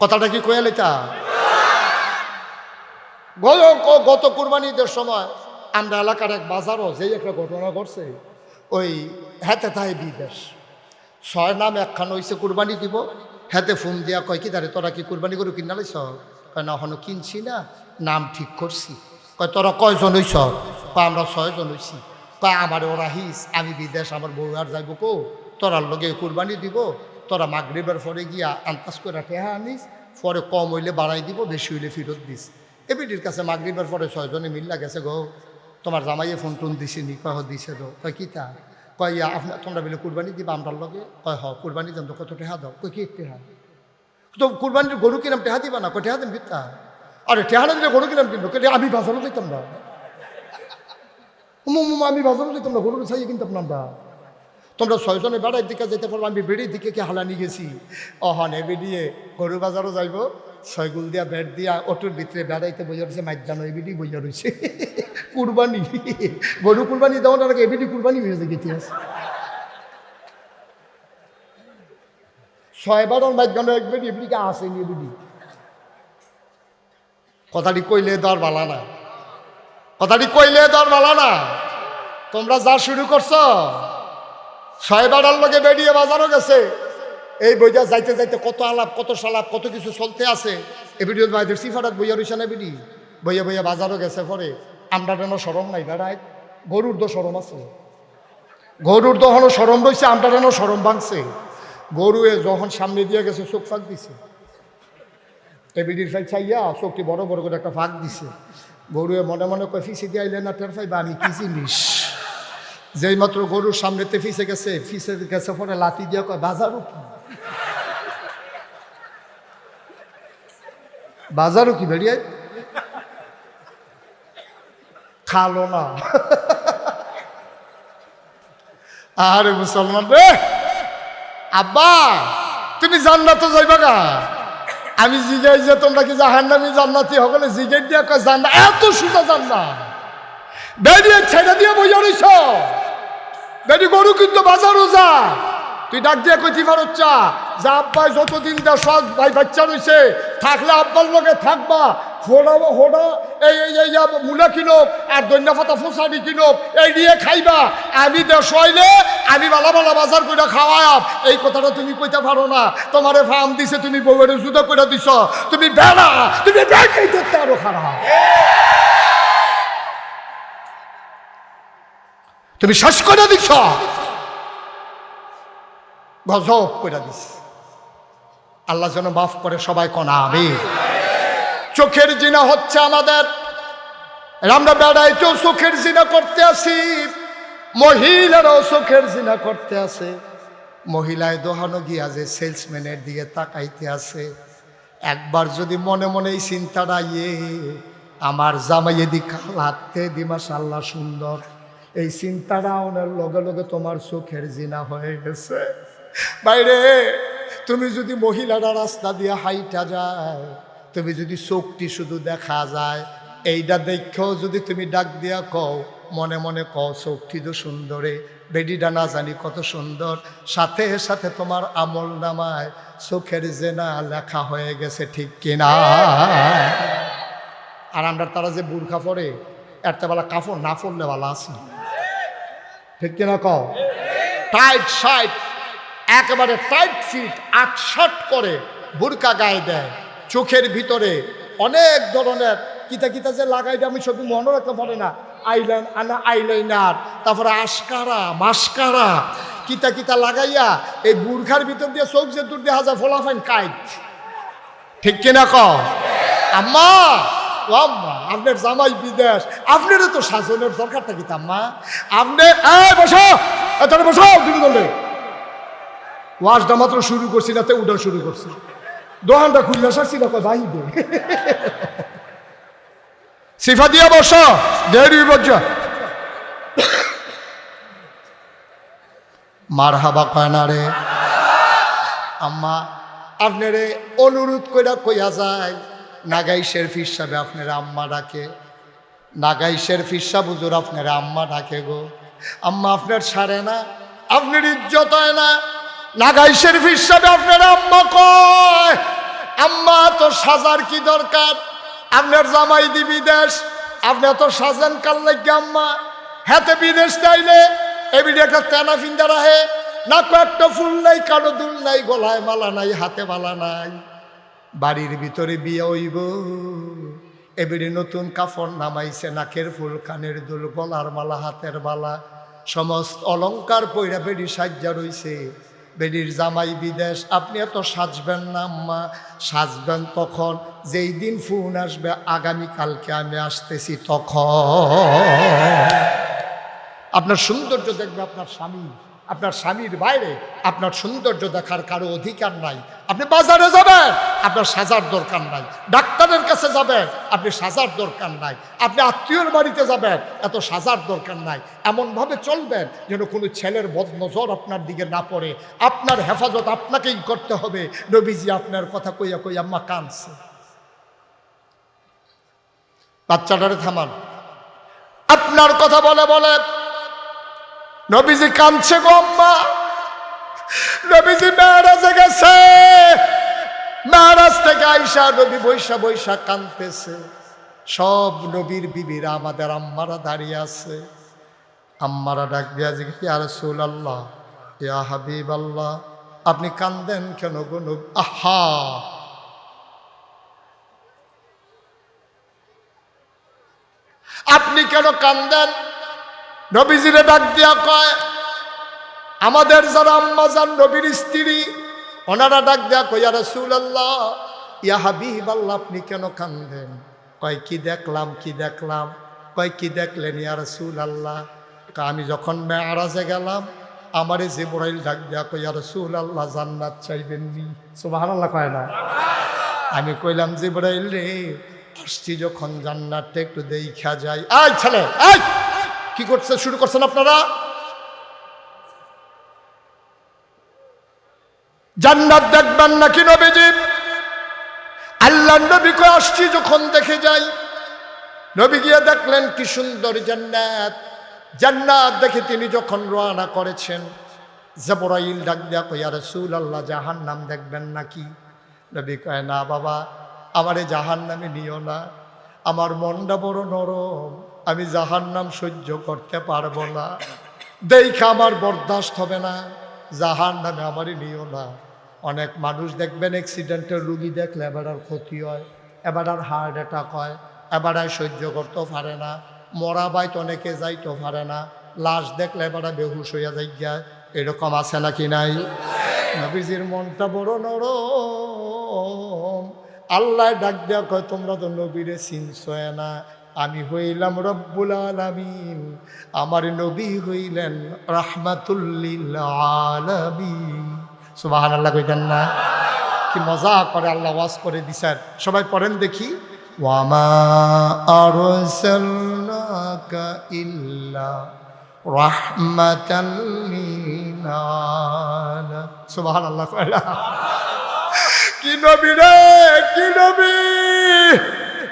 কথাটা কি কয়ে লেতা গত কুরবানিদের সময় আমরা এলাকার এক বাজারও যেই একটা ঘটনা ঘটছে, ওই হাতে তাই বিদেশ। ছয় নাম একখান হইছে কুরবানি দিব হাতে ফোন দিয়া কয়, কি দাঁড়ে তোরা কি কুরবানি করে কিনা লাইছ কয়, না হনো কিনছি না, নাম ঠিক করছি। কয়, তোরা কয়জন হইছ? কয়, আমরা ছয়জন হইছি। কয় আমার ওরা হিস আমি বিদেশ, আমার বউ আর যাইব কো, তোরার লগে কুরবানি দিব। তোরা মাগরিবের পরে গিয়া আন্তাজ করে টেহা আনিস, পরে কম হইলে বাড়াই দিব, বেশি হইলে ফেরত দিস। এবিটির কাছে মাগরিবের পরে ছয়জনে মিল্লা গেছে, গো, তোমার জামাইয়ে ফোন টোন দিছে নি? কয় দিছে তো কয়, কি তা? কয়, ইয়া আপনার তোমরা বলে কুরবানি দিবা আমরার লগে? কয় হ কুরবানি দেন তো, কত টেহা দাও? কয়, কি টেহা? তো কুরবানির গরু কিনাম টেহা দিবা না? কয়, টেহা দেন বিত্তা আরে, টেহা না দিলে গরু কিনাম কিনবো? আমি বাজারও দিতাম না। আমি বাজারও দিতাম না গরু চাইয়ে কিনতাম না আমরা। তোমরা ছয়জনে বেড়ার দিকে যেতে পারব আমি বেড়ির দিকে কি হালানি গেছি? অহনে বেরিয়ে গরু বাজারও যাইব, ছয়গুল দিয়া বেড় দিয়া অটোর ভিতরে বেড়াইতে বইয়া রয়েছে মাইজানো এবিডি বইয়া রয়েছে কুরবানি, গরু কুরবানি দেওয়ার আগে এবিডি কুরবানি হয়ে যায় ইতিহাস। ছয়বার মাইজানো একবেডি এবিডিকে আসেনি এবিডি কথাটি কইলে দর বালা না। কথাটি কইলে দর বালা না। তোমরা যা শুরু করছ ছয়বারের লগে বেরিয়ে বাজারও গেছে। এই বইটা যাইতে যাইতে কত আলাপ, কত সালাপ, কত কিছু চলতে আছে। এ ভিডিও বাইদের সিফারাত বইয়া রইছে না বিডি? বইয়া বইয়া বাজারও গেছে পরে। আমরা যেন সরম নাই বেড়ায় গরুর তো সরম আছে। গরুর হলো সরম রয়েছে আমরা যেন সরম ভাঙছে। গরুয়ে যখন সামনে দিয়ে গেছে, চোখ ফাঁক দিছে। টেবিডির ফাইল চাইয়া চোখটি বড় বড় করে একটা ফাঁক দিছে। গরুয়ে মনে মনে কয়, ফিসে দিয়ে আইলে না টের পাইবা? আমি কি জিনিস? যেই মাত্র গরুর সামনেতে ফিসে গেছে ফিসে গেছে পরে লাতি দিয়ে কয় বাজারও কি? বাজারও কি বেরিয়ে খালো না। আরে মুসলমান রে! আব্বা, তুমি জান্নাত যাইবা গা? আমি জিগাই যে তোমরা কি জাহান্নামি জান্নাতি হকলে জিগাই দিয়া কয় জান্না এত সুতা জান্না বেরিয়ে ছেড়ে দিয়ে বইয়া রইছ? বেরি গরু কিন্তু বাজারও যা তুই ডাক দিয়ে কইতে পারচ্ছা যে আব্বাই যতদিন যা সব ভাই বাচ্চা রইছে, থাকলে আব্বার লগে থাকবা। হোড়া হোড়া, এই এই মূলা কিনো আর দৈন্য পাতা ফুসানি কিনো এই দিয়ে খাইবা। আমি দেশ হইলে আমি বালা বালা বাজার করে খাওয়াব এই কথাটা তুমি কইতে পারো না। তোমারে ফার্ম দিছে, তুমি বউয়ের জুদা করে দিছ। তুমি বেড়া, তুমি বেড়াই দেখতে আরও খারাপ। তুমি শেষ করে দিছ। গজব করে দিস আল্লাহ যেন মাফ করে সবাই কনা আমি চোখের জিনা হচ্ছে আমাদের। আমরা বেড়াইতেও চোখের জিনা করতে আসি। মহিলারাও চোখের জিনা করতে আছে মহিলায় দোহানো গিয়া যে সেলসম্যানের দিকে তাকাইতে আছে একবার যদি মনে মনে এই চিন্তাটা ইয়ে আমার জামাই এদিকে লাগতে দিমাস আল্লাহ সুন্দর। এই চিন্তাটা ওনার লগে লগে তোমার চোখের জিনা হয়ে গেছে। বাইরে, তুমি যদি মহিলারা রাস্তা দিয়ে হাইটা যায়, তুমি যদি চোখটি শুধু দেখা যায় এইটা দেখেও যদি তুমি ডাক দিয়া কও, মনে মনে কও চোখটি তো সুন্দরে বেডিটা না জানি কত সুন্দর। সাথে সাথে তোমার আমল নামায় চোখের জেনা লেখা হয়ে গেছে ঠিক কিনা? আর আমরা তারা যে বুর্খা পরে একটা বেলা কাপড় না পরলে বেলা আছে ঠিক কিনা কও? টাইট শার্ট একেবারে টাইট ফিট আট শার্ট করে বুরকা গায়ে দেয়। চোখের ভিতরে অনেক ধরনের কিতা কিতা যে লাগাই দেয়, আমি সবই মনে রাখতে পারে না। আইলাইন আনা আইলাইনার তারপরে আশকারা মাস্কারা কিতা কিতা লাগাইয়া এই বুর্খার ভিতর দিয়ে চোখ যে দূর দিয়ে হাজার ফোলাফাইন কাইট ঠিক কিনা ক আম্মা, ও আম্মা। আপনার জামাই বিদেশ, আপনারও তো শাসনের দরকারটা কি আম্মা আপনি বসো! এখানে বসো তুমি বললে। ওয়াজটা মাত্র শুরু করছি না তে উঠা শুরু করছি। দোকানটা খুললে সারছি না দে সিফা দিয়া বসো, দেরি বজ্জা মার হাবা কয় না রে? আম্মা, আপনারে অনুরোধ কইরা কইয়া যায় নাগাইশের ফিসাবে আপনারা আম্মা ডাকে। নাগাইশের ফিসা বুজুর আপনারা আম্মা ডাকে গো। আম্মা আপনার সারে না, আপনার ইজ্জত হয় না। নাগাইশের ফিসাবে আপনারা আম্মা কয়, আম্মা তো সাজার কি দরকার? আপনার জামাই দি বিদেশ, আপনি তো সাজেন কাল লাগে আম্মা? হাতে বিদেশ চাইলে এবিডি একটা তেনা ফিন্দা রাহে, না কয়েকটা ফুল নাই কানো দুল নাই, গলায় মালা নাই, হাতে মালা নাই। বাড়ির ভিতরে বিয়ে হইব। এবারে নতুন কাফড় নামাইছে, নাকের ফুল, কানের দুল, গলার মালা, হাতের বালা সমস্ত অলংকার পইরা বেড়ি সাজ্জা রইছে। বেডির জামাই বিদেশ, আপনি এত সাজবেন না আম্মা? সাজবেন তখন, যেই দিন ফোন আসবে আগামীকালকে আমি আসতেছি তখন। আপনার সৌন্দর্য দেখবে আপনার স্বামী। আপনার স্বামীর বাইরে আপনার সৌন্দর্য দেখার কারও অধিকার নাই। আপনি বাজারে যাবেন, আপনার সাজার দরকার নাই। ডাক্তারের কাছে যাবেন, আপনি সাজার দরকার নাই। আপনি আত্মীয়র বাড়িতে যাবেন, এত সাজার দরকার নাই। এমনভাবে চলবেন যেন কোনো ছেলের বদনজর আপনার দিকে না পড়ে। আপনার হেফাজত আপনাকেই করতে হবে। নবীজি আপনার কথা কইয়া কইয়া আম্মা কানছে বাচ্চাটারে থামান। আপনার কথা বলে বলে নবীজি কাঁদছে গো আম্মা। নবীজি মেয়ারাজে গেছে। মেয়ারাজ থেকে আইসা নবী বৈশা বৈশা কাঁদতেছে। সব নবীর বিবিরা আমাদের আম্মারা দাঁড়িয়ে আছে। আম্মারা ডাক যে ইয়া রসুল আল্লাহ ইয়া হাবিব আল্লাহ আপনি কান্দেন কেন গো আহা। আপনি কেন কান্দেন নবীজিরে ডাক দিয়া কয় আমাদের যারা আম্মাজান নবীর স্ত্রী ওনারা ডাক দেয়া কইয়া রসুল আল্লাহ ইয়া হাবিব আল্লাহ আপনি কেন কান্দেন কয় কি দেখলাম কি দেখলাম? কয় কি দেখলেন ইয়া রসুল আল্লাহ আমি যখন মেয়ারাজে গেলাম আমারে জিবরাইল ডাক দেয়া কইয়া রসুল আল্লাহ জান্নাত চাইবেন নি? সুবাহ আল্লাহ কয় না। আমি কইলাম জিবরাইল রে আসছি যখন জান্নাতটা একটু দেখা যায় আয় ছেলে আয়! কি করছে, শুরু করছেন আপনারা? জান্নাত দেখবেন নাকি নবীজি? আল্লাহ নবী কই আসছি যখন দেখে যাই। নবী গিয়ে দেখলেন, কি সুন্দর জান্নাত। জান্নাত দেখে তিনি যখন রোয়ানা করেছেন, জবরাইল ডাক দিয়া কইয়া রসুল আল্লাহ জাহান নাম দেখবেন নাকি? নবী কয়, না বাবা, আমারে জাহান নামে নিও না। আমার মনটা বড় নরম। আমি জাহান নাম সহ্য করতে পারব না। দেখে আমার বরদাস্ত হবে না। জাহান নামে আমারই নিও না। অনেক মানুষ দেখবেন অ্যাক্সিডেন্টের রুগী দেখলে এবার আর ক্ষতি হয়, এবার আর হার্ট অ্যাটাক হয়, এবার আর সহ্য করতেও পারে না। মরা বাইত অনেকে যাইতেও পারে না। লাশ দেখলে এবার বেহুশ হইয়া যাই যায় এরকম আছে নাকি নাই? নবীজির মনটা বড় নরম। আল্লাহ ডাক দেওয়া কয়, তোমরা তো নবীরে চিনছয় না। আমি হইলাম রব্বুল আলামিন। আমার নবী হইলেন রাহমাতুল্লিল আলামিন। সুবাহান আল্লাহ কইতেন না? কি মজা করে আল্লাহ ওয়াজ করে দিছেন। সবাই পড়েন দেখি। ওয়ামা আরসালনাকা ইল্লা সুবহান আল্লাহ কি নবী রে, কি নবী?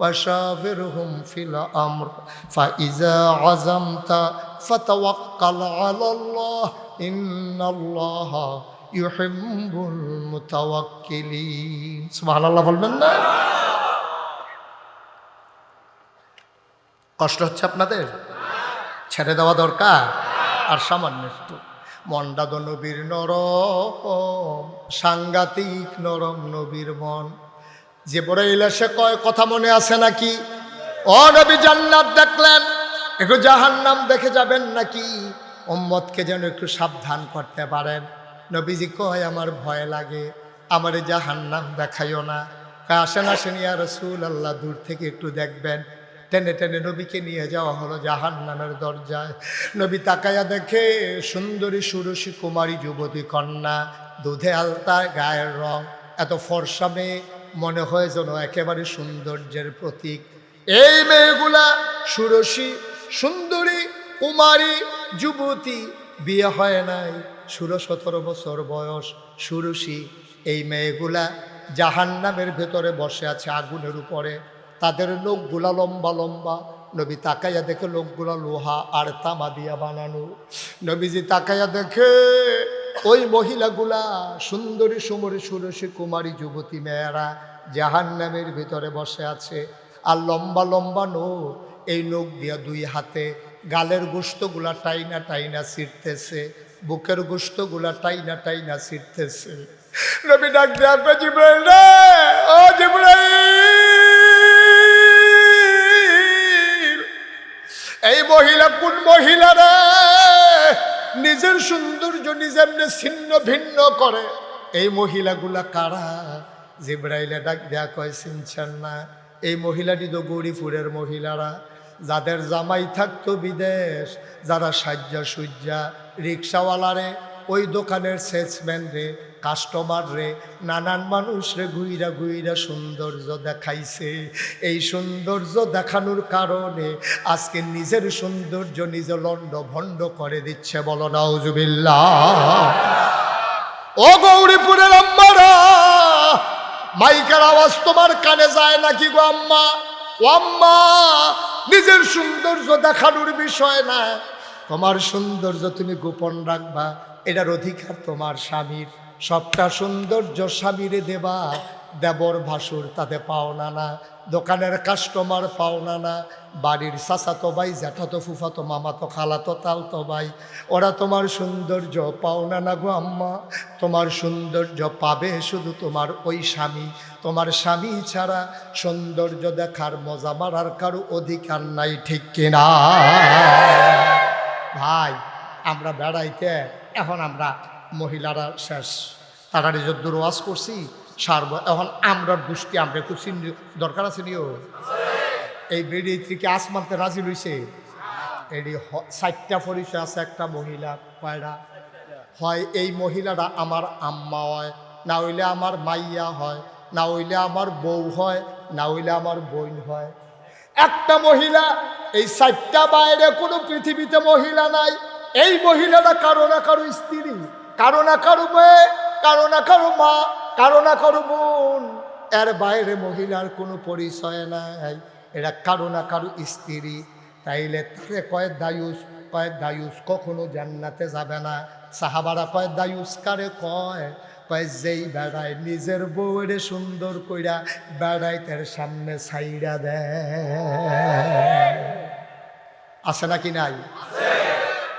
وشاورهم في الأمر فإذا عزمت فتوكل على الله إن الله يحب المتوكلين سبحان الله বলবেন না কষ্ট হচ্ছে আপনাদের ছেড়ে দেওয়া দরকার আর সামান্য একটু মনটা তো নবীর নরম সাংঘাতিক নরম নবীর মন যে বড় ইলাসে কয়, কথা মনে আছে নাকি? ও নবী, জান্নাত দেখলেন। একটু জাহান্নাম দেখে যাবেন নাকি? উম্মতকে যেন একটু সাবধান করতে পারেন। নবীজি কয়, আমার ভয় লাগে, আমার জাহান্নাম দেখাইও না। আসেন আসেন, ইয়া রসুল আল্লাহ দূর থেকে একটু দেখবেন। টেনে টেনে নবীকে নিয়ে যাওয়া হলো জাহান্নামের দরজায়। নবী তাকায়া দেখে, সুন্দরী, সুরসী, কুমারী, যুবতী কন্যা, দুধে আলতা গায়ের রং, এত ফর্সা মেয়ে। মনে হয় যেন একেবারে সৌন্দর্যের প্রতীক। এই মেয়েগুলা সুরসী, সুন্দরী, কুমারী, যুবতী, বিয়ে হয় নাই। ষোলো, সতেরো বছর বয়স, সুরসী। এই মেয়েগুলা জাহান্নামের ভেতরে বসে আছে আগুনের উপরে। তাদের লোকগুলা লম্বা লম্বা। নবী তাকাইয়া দেখে লোকগুলা লোহা আর তামা দিয়া বানানো। নবীজি তাকাইয়া দেখে ওই মহিলাগুলা সুন্দরী সুমরী সুরসী কুমারী যুবতী মেয়েরা জাহান্নামের ভিতরে বসে আছে আর লম্বা লম্বা নোক এই নোক দিয়া দুই হাতে গালের গোস্তগুলা টাইনা টাইনা ছিঁড়তেছে, বুকের গোস্তগুলা টাইনা টাইনা ছিঁড়তেছে। নবী ডাক দিয়া জিব্রাইল রে, ও জিব্রাইল, এই মহিলা কোন মহিলা রে? নিজের সৌন্দর্য যেমনি ছিন্ন ভিন্ন করে। এই মহিলাগুলা কারা? জিব্রাইলে ডাক দেয়া কয়, চিনছেন না? এই মহিলাটি তো গৌরীপুরের মহিলারা। যাদের জামাই থাকতো বিদেশ, যারা সাজ্জা সুজ্জা রিক্সাওয়ালারে ওই দোকানের সেলসম্যান রে কাস্টমার রে, নানান মানুষ রে ঘুইরা ঘুইরা সৌন্দর্য দেখাইছে। এই সৌন্দর্য দেখানোর কারণে আজকে নিজের সৌন্দর্য নিজে লন্ড ভণ্ড করে দিচ্ছে বলো নাউজুবিল্লাহ। ও গৌরীপুরের আম্মারা, মাইকের আওয়াজ তোমার কানে যায় নাকি গো আম্মা? ও আম্মা, নিজের সৌন্দর্য দেখানোর বিষয় না। তোমার সৌন্দর্য তুমি গোপন রাখবা এটার অধিকার তোমার স্বামীর। সবটা সৌন্দর্য স্বামীরে দেবা। দেবর ভাসুর তাতে পাওনা না দোকানের কাস্টমার পাওনা না বাড়ির চাচাতো ভাই জ্যাঠাতো ফুফাতো মামাতো খালাতো তালতো ভাই। ওরা তোমার সৌন্দর্য পাওনা না গো আম্মা। তোমার সৌন্দর্য পাবে শুধু তোমার ওই স্বামী। তোমার স্বামী ছাড়া সৌন্দর্য দেখার মজা মারার কারও অধিকার নাই, ঠিক কিনা? ভাই, আমরা বেড়াইতে এখন আমরা মহিলারা শেষ। তাড়াতাড়ি যদ্দূর ওয়াজ করছি, সারব এখন আমরা দুষ্টি, আমরা চিনি দরকার আছে নিও? এই বেড়ি থেকে আসমানতে রাজি রইছে? এটি ষাটটা পরিচয় আছে একটা মহিলা, কয়টা? হয় এই মহিলাটা আমার আম্মা হয়, না হইলে আমার মাইয়া হয়, না হইলে আমার বউ হয়, না হইলে আমার বোন হয়। একটা মহিলা, এই চারটা বাইরে কোনো পৃথিবীতে মহিলা নাই। এই মহিলারা কারও না কারও স্ত্রী, কারও না কারও মেয়ে, কারও না কারও মা, কারও না কারও বোন। এর বাইরে মহিলার কোনো পরিচয় নাই। এরা কারও না কারও স্ত্রী। তাইলে তাকে কয় দায়ুস কয় দায়ুস, কখনো জান্নাতে যাবে না। সাহাবারা কয়, দায়ুস কারে কয়? কয়, যেই বেড়ায় নিজের বউরে সুন্দর কইরা বেড়াই তার সামনে ছাইরা দেয়। আছে নাকি নাই?